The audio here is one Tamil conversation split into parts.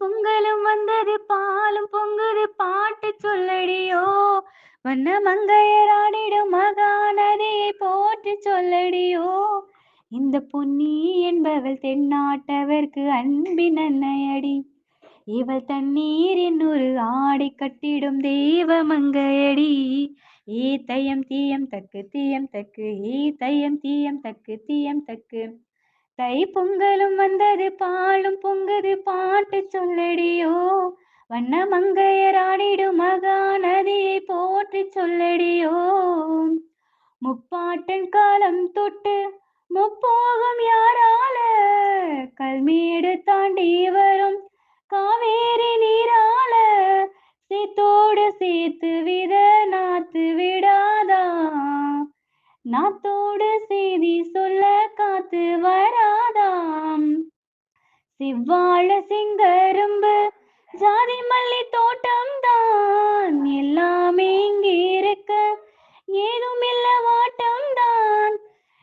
பொங்கலும் வந்தது பாலும் பொங்குது பாட்டு சொல்லடியோ. வண்ண மங்கையராடிடும் மகாநதியை போற்று சொல்லடியோ. இந்த பொன்னி என்பவள் தென்னாட்டவர்க்கு அன்பின் அன்னையடி. இவள் தண்ணீரின் ஒரு ஆடை கட்டிடும் தெய்வ மங்கையடி. ஈ தயம் தீயம் தக்கு தீயம் தக்கு ஈ தயம் தீயம் தக்கு தீயம் தக்கு. தை பொங்கலும் வந்தது பாலும் பொங்குது பாட்டு சொல்லடியோ. வண்ண மங்கையராடிடும் மகாநதியை போற்றி சொல்லடியோ. முப்பாட்டன் காலம் தொட்டு முப்போகம் யாரால? கல்மேடு தாண்டி வரும் காவேரி நீரால. சேத்தோடு சேர்த்து வித நாத்து விடாதா. நாத்தோடு செய்தி சொல்ல காத்து வர இவ்வாழ செங்கரும்பு ஜாதி மல்லி தோட்டம் தான் எல்லாமே இங்கே இருக்க. ஏதும் இல்ல வாட்டம் தான்.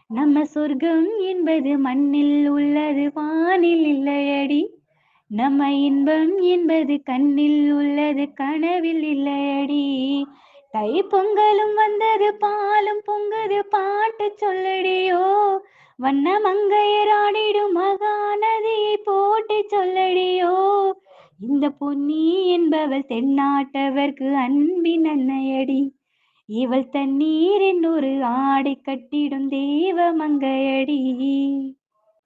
நம்ம சொர்க்கம் என்பது மண்ணில் உள்ளது வானில் இல்லையடி. நம்ம இன்பம் என்பது கண்ணில் உள்ளது கனவில் இல்லையடி. தை பொங்கலும் வந்தது பாலும் பொங்குது பாட்டு சொல்லடியோ. வண்ண மங்கையராடிடும் மகாநதி போட்டு சொல்லடியோ. இந்த பொன்னி என்பவள் தென்னாட்டவர்க்கு அன்பின் அன்னையடி. இவள் தண்ணீரின் ஒரு ஆடை கட்டிடும் தெய்வ மங்கையடி.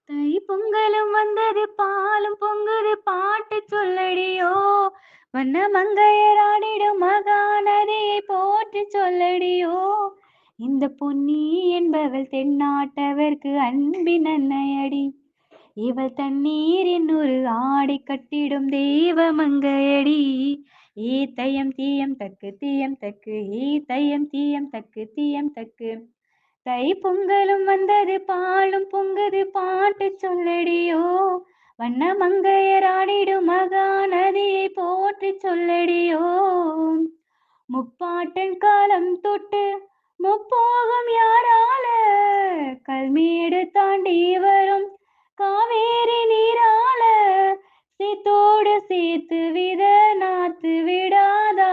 தை பொங்கலும் வந்தது பாலும் பொங்குது பாட்டு சொல்லடியோ. வண்ண மங்கையராடிடும் இந்த பொன்னி என்பவள் தென்னாட்டவர்க்கு அன்பின் அன்னையடி. இவள் தண்ணீரின் ஒரு ஆடை கட்டிடும் தெய்வ மங்கையடி. ஈ தயம் தீயம் தக்கு தீயம் தக்கு ஈ தயம் தீயம் தக்கு தீயம் தக்கு. தை பொங்கலும் வந்தது பாலும் பொங்குது பாட்டு சொல்லடியோ. வண்ண மங்கையராடிடும் மகாநதியை போற்றி சொல்லடியோ. முப்பாட்டன் காலம் தொட்டு முப்போகம் யாரால? கல்மேடு தாண்டி வரும் காவேரி நீரால. சேத்தோடு சேர்த்து வித நாத்து விடாதா?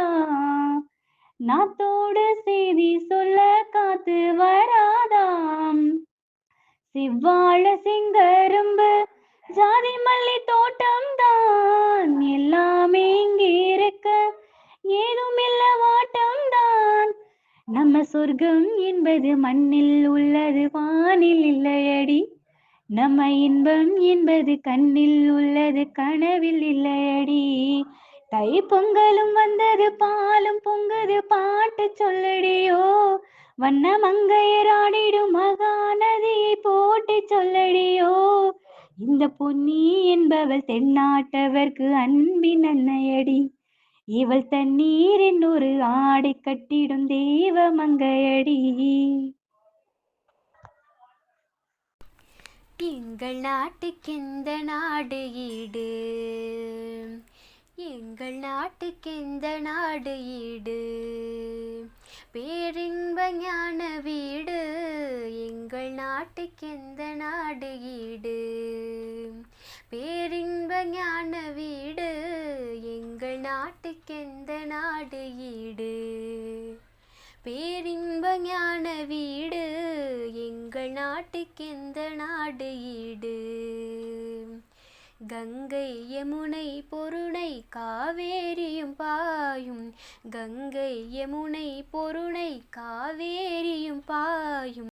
நாத்தோடு செய்தி சொல்ல காத்து வராதாம் செவ்வாழ சிங்கரும்பு ஜாதி மல்லி தோட்டம் தான் எல்லாமே இங்கே நம்ம சொர்க்கம் என்பது மண்ணில் உள்ளது வானில் இல்லையடி. நம்ம இன்பம் என்பது கண்ணில் உள்ளது கனவில் இல்லையடி. தை பொங்கலும் வந்தது பாலும் பொங்குது பாட்டு சொல்லடியோ. வண்ண மங்கையராடிடும் மகாநதியை போட்டு சொல்லடியோ. இந்த பொன்னி என்பவள் தென்னாட்டவர்க்கு அன்பின் அன்னையடி. இவள் தண்ணீரின் ஒரு ஆடை கட்டிடும் தெய்வ மங்கையடி. எங்கள் நாட்டுக்கெந்த நாடு ஈடு? எங்கள் நாட்டுக்கெந்த நாடு ஈடு? பேரின்ப ஞான வீடு. எங்கள் நாட்டுக்கெந்த நாடு ஈடு? பேரின்ப ஞான வீடு எங்கள் நாட்டுக்கெந்த நாடு ஈடு? பேரின்ப ஞான வீடு எங்கள் நாட்டுக்கெந்த நாடு ஈடு? கங்கை யமுனை பொருணை காவேரியும் பாயும் கங்கை யமுனை பொருணை காவேரியும் பாயும்.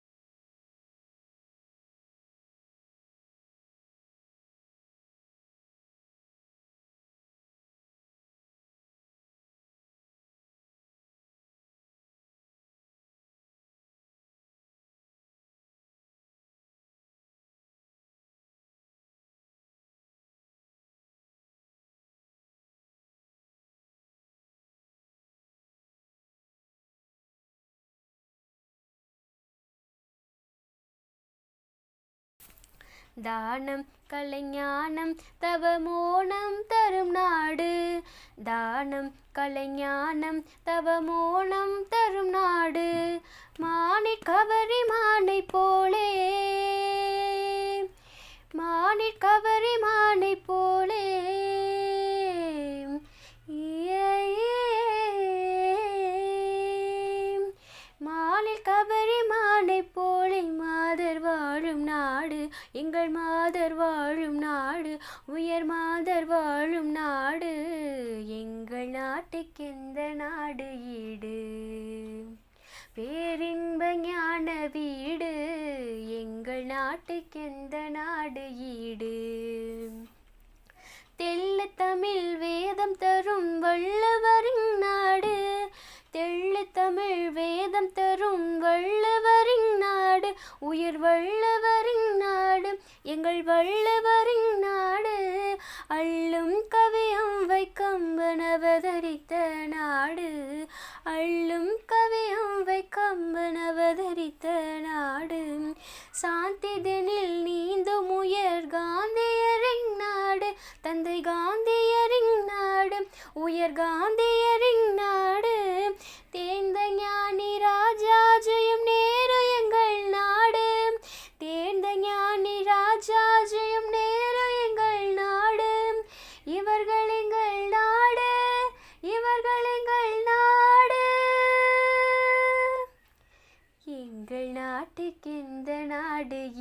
தானம் கலைஞானம் தவமோனம் தரும் நாடு. தானம் கலைஞானம் தவமோனம் தரும் நாடு. மானி கவரி மானை போலே. மானி கவரி மானை போலே. உயர் மாதர் வாழும் நாடு எங்கள் நாட்டுக்கெந்த நாடு ஈடு? பேரின்ப ஞான வீடு எங்கள் நாட்டுக்கெந்த நாடு ஈடு? தெள்ள தமிழ் வேதம் தரும் வள்ளுவரின் நாடு தெள்ள தமிழ் வேதம் தரும் வள்ளுவரின் நாடு உயிர் வள்ளுவரின் நாடு எங்கள் வள்ளுவரின் நாடு அள்ளும் கவியம் வைக்கம்பன் அவதரித்த நாடு. அள்ளும் கவி இவர்கள் எங்கள் நாடு இவர்கள் எங்கள் நாடு. எங்கள் நாட்டுக்கு இந்த நாடு